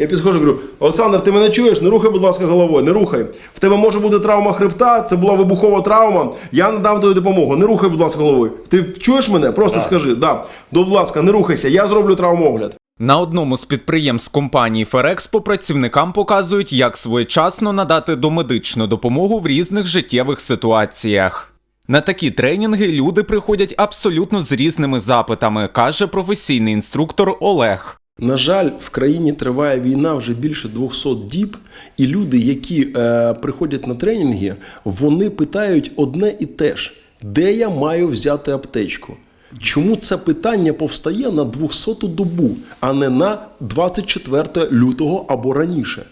Я підходжу, говорю, Олександр, ти мене чуєш? Не рухай, будь ласка, головою, не рухай. В тебе може бути травма хребта, це була вибухова травма. Я надам тобі допомогу. Не рухай, будь ласка, головою. Ти чуєш мене? Просто скажи, да. Будь ласка, не рухайся, я зроблю травмогляд. На одному з підприємств компанії Ферекспо працівникам показують, як своєчасно надати домедичну допомогу в різних життєвих ситуаціях. На такі тренінги люди приходять абсолютно з різними запитами, каже професійний інструктор Олег. На жаль, в країні триває війна вже більше 200 діб, і люди, які е, приходять на тренінги, вони питають одне і те ж: де я маю взяти аптечку? Чому це питання повстає на 200-ту добу, а не на 24 лютого або раніше?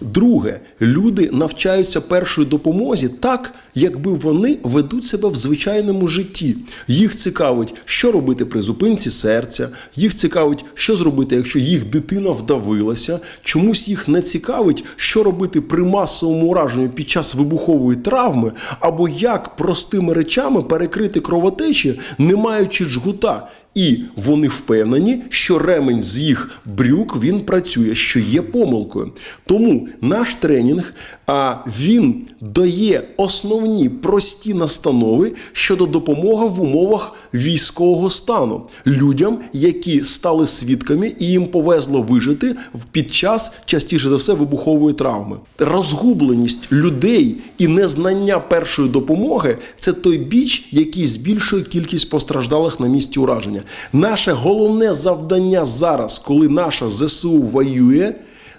Друге, люди навчаються першої допомозі так, якби вони ведуть себе в звичайному житті. Їх цікавить, що робити при зупинці серця, їх цікавить, що зробити, якщо їх дитина вдавилася. Чомусь їх не цікавить, що робити при масовому ураженні під час вибухової травми, або як простими речами перекрити кровотечі, не маючи джгута. І вони впевнені, що ремень з їх брюк він працює, що є помилкою. Тому наш тренінг а, він дає основні прості настанови щодо допомоги в умовах військового стану людям, які стали свідками і їм повезло вижити під час частіше за все вибухової травми. Розгубленість людей і незнання першої допомоги це той біч, який збільшує кількість постраждалих на місці ураження. Наше головне завдання зараз, коли наша ЗСУ воює.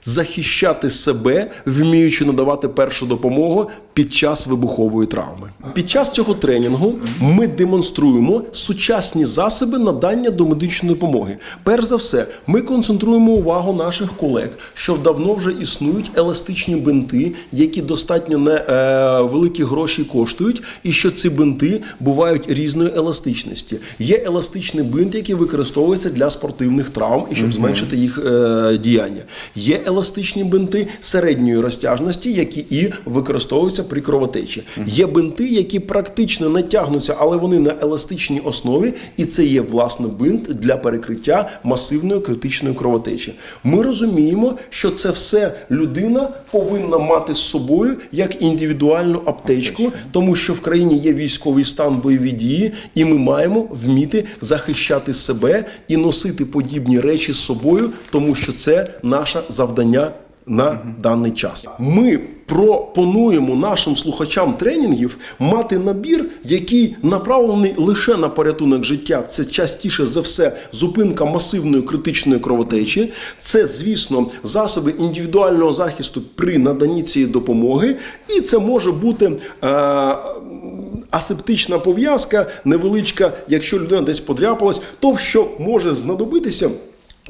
Захищати себе, вміючи надавати першу допомогу під час вибухової травми. Під час цього тренінгу ми демонструємо сучасні засоби надання домедичної допомоги. Перш за все, ми концентруємо увагу наших колег, що давно вже існують еластичні бинти, які достатньо не е, великі гроші коштують, і що ці бинти бувають різної еластичності. Є еластичний бинт, який використовується для спортивних травм і щоб зменшити їх е, діяння. Є еластичні бинти середньої розтяжності, які і використовуються при кровотечі. Є бинти, які практично не тягнуться, але вони на еластичній основі, і це є власне бинт для перекриття масивної критичної кровотечі. Ми розуміємо, що це все людина повинна мати з собою як індивідуальну аптечку, тому що в країні є військовий стан бойові дії, і ми маємо вміти захищати себе і носити подібні речі з собою, тому що це наше завдання на даний час. Ми пропонуємо нашим слухачам тренінгів мати набір, який направлений лише на порятунок життя. Це частіше за все зупинка масивної критичної кровотечі. Це, звісно, засоби індивідуального захисту при наданні цієї допомоги, і це може бути. Е- Асептична пов'язка невеличка, якщо людина десь подряпалась, то що може знадобитися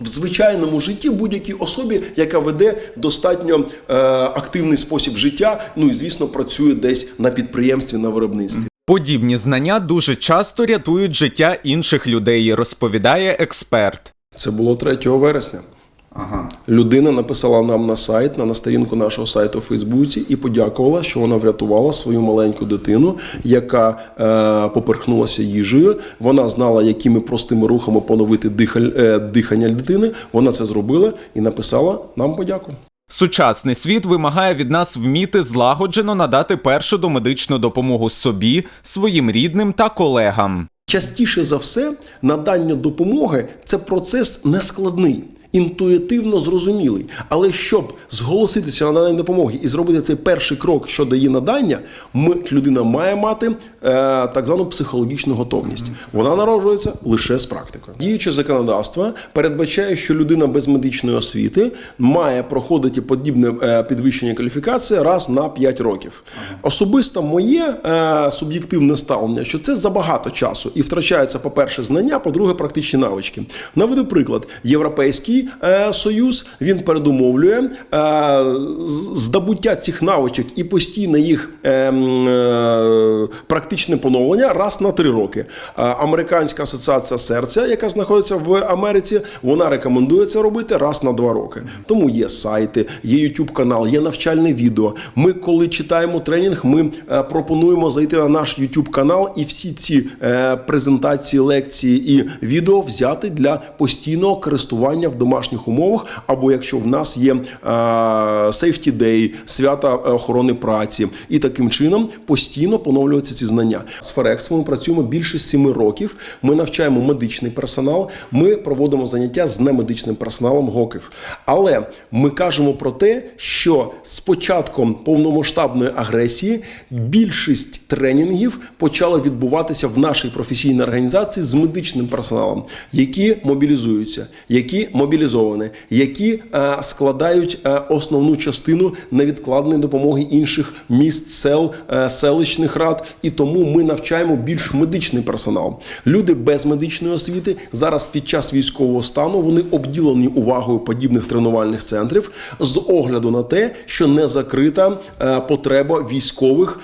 в звичайному житті будь-якій особі, яка веде достатньо е, активний спосіб життя, ну і звісно працює десь на підприємстві на виробництві. Подібні знання дуже часто рятують життя інших людей, розповідає експерт. Це було 3 вересня. Ага. Людина написала нам на сайт, на, на сторінку нашого сайту у Фейсбуці і подякувала, що вона врятувала свою маленьку дитину, яка е, поперхнулася їжею. Вона знала, якими простими рухами поновити дихаль, е, дихання дитини. Вона це зробила і написала нам подяку. Сучасний світ вимагає від нас вміти злагоджено надати першу домедичну допомогу собі, своїм рідним та колегам. Частіше за все, надання допомоги це процес нескладний. Інтуїтивно зрозумілий, але щоб зголоситися на надання допомоги і зробити цей перший крок щодо її надання, ми людина має мати е, так звану психологічну готовність. Вона народжується лише з практикою. Діюче законодавство передбачає, що людина без медичної освіти має проходити подібне е, підвищення кваліфікації раз на 5 років. Особисто моє е, суб'єктивне ставлення, що це забагато часу і втрачаються, по-перше, знання, по-друге, практичні навички. Наведу приклад: Європейський е, союз він передумовлює е, здобуття цих навичок і постійне їх е, е, практичне поновлення раз на три роки. Американська асоціація серця, яка знаходиться в Америці, вона рекомендує це робити раз на два роки. Тому є сайти, є YouTube канал, є навчальне відео. Ми, коли читаємо тренінг, ми пропонуємо зайти на наш YouTube канал і всі ці презентації, лекції і відео взяти для постійного користування в домашніх домашніх умовах, або якщо в нас є е, safety day, свята охорони праці, і таким чином постійно поновлюються ці знання. З Ферекс ми працюємо більше сіми років. Ми навчаємо медичний персонал. Ми проводимо заняття з немедичним персоналом ГОКів. Але ми кажемо про те, що з початком повномасштабної агресії більшість тренінгів почала відбуватися в нашій професійній організації з медичним персоналом, які мобілізуються, які мобілізовані, які е, складають е, основну частину невідкладної допомоги інших міст, сел, е, селищних рад. І тому ми навчаємо більш медичний персонал. Люди без медичної освіти зараз під час військового стану вони обділені увагою подібних тренувальних центрів з огляду на те, що не закрита потреба військових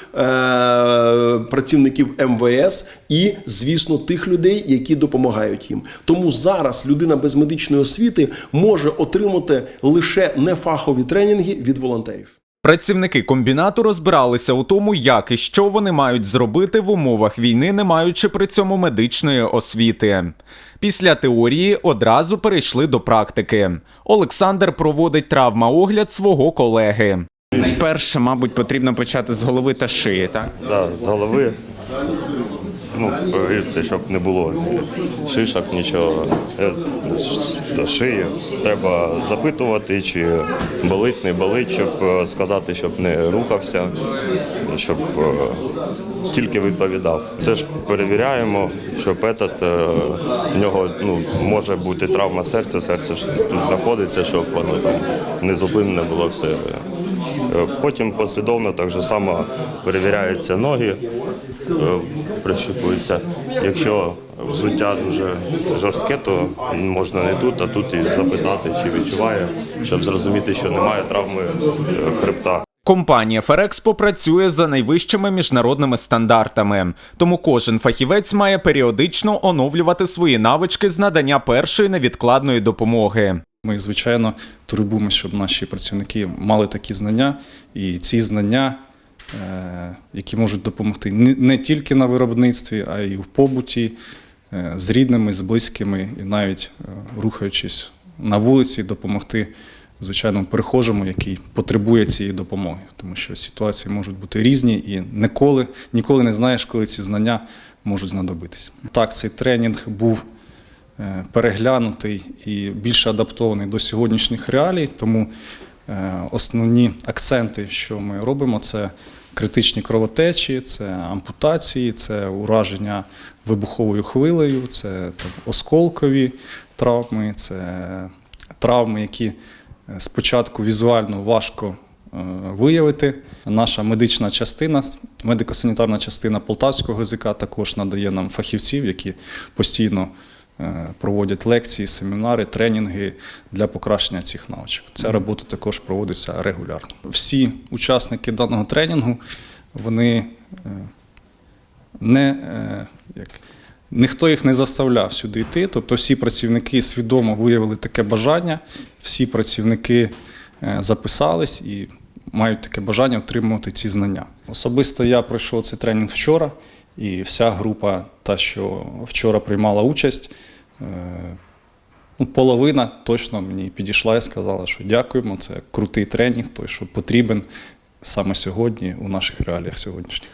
працівників МВС і, звісно, тих людей, які допомагають їм. Тому зараз людина без медичної освіти може отримати лише нефахові тренінги від волонтерів. Працівники комбінату розбиралися у тому, як і що вони мають зробити в умовах війни, не маючи при цьому медичної освіти. Після теорії одразу перейшли до практики. Олександр проводить травмаогляд свого колеги. Перше, мабуть, потрібно почати з голови та шиї, так? Да, з голови. Ну, повірте, щоб не було шишок, нічого. Е, шиї треба запитувати, чи болить, не болить, щоб е, сказати, щоб не рухався, щоб е, тільки відповідав. Теж перевіряємо, щоб этот, в нього ну, може бути травма серця, серце ж тут знаходиться, щоб воно там незупинне було все. Потім послідовно так же само перевіряються ноги, е. Якщо взуття дуже жорстке, то можна не тут, а тут і запитати, чи відчуває, щоб зрозуміти, що немає травми е, хребта. Компанія Ферекспо працює за найвищими міжнародними стандартами, тому кожен фахівець має періодично оновлювати свої навички з надання першої невідкладної допомоги. Ми, звичайно, турбуємося, щоб наші працівники мали такі знання, і ці знання, які можуть допомогти не- тільки на виробництві, а й в побуті, е, з рідними, з близькими, і навіть е, рухаючись на вулиці, допомогти звичайному перехожому, який потребує цієї допомоги, тому що ситуації можуть бути різні і ніколи, ніколи не знаєш, коли ці знання можуть знадобитися. Так, цей тренінг був е, переглянутий і більше адаптований до сьогоднішніх реалій. Тому е, основні акценти, що ми робимо, це критичні кровотечі, це ампутації, це ураження вибуховою хвилею, це там, осколкові травми, це травми, які е, спочатку візуально важко е, виявити. Наша медична частина, медико-санітарна частина Полтавського ГЗК також надає нам фахівців, які постійно е, проводять лекції, семінари, тренінги для покращення цих навичок. Ця робота також проводиться регулярно. Всі учасники даного тренінгу вони е, не е, як. Ніхто їх не заставляв сюди йти, тобто всі працівники свідомо виявили таке бажання, всі працівники е, записались і мають таке бажання отримувати ці знання. Особисто я пройшов цей тренінг вчора, і вся група, та, що вчора приймала участь, е, ну, половина точно мені підійшла і сказала, що дякуємо, це крутий тренінг, той, що потрібен саме сьогодні у наших реаліях сьогоднішніх.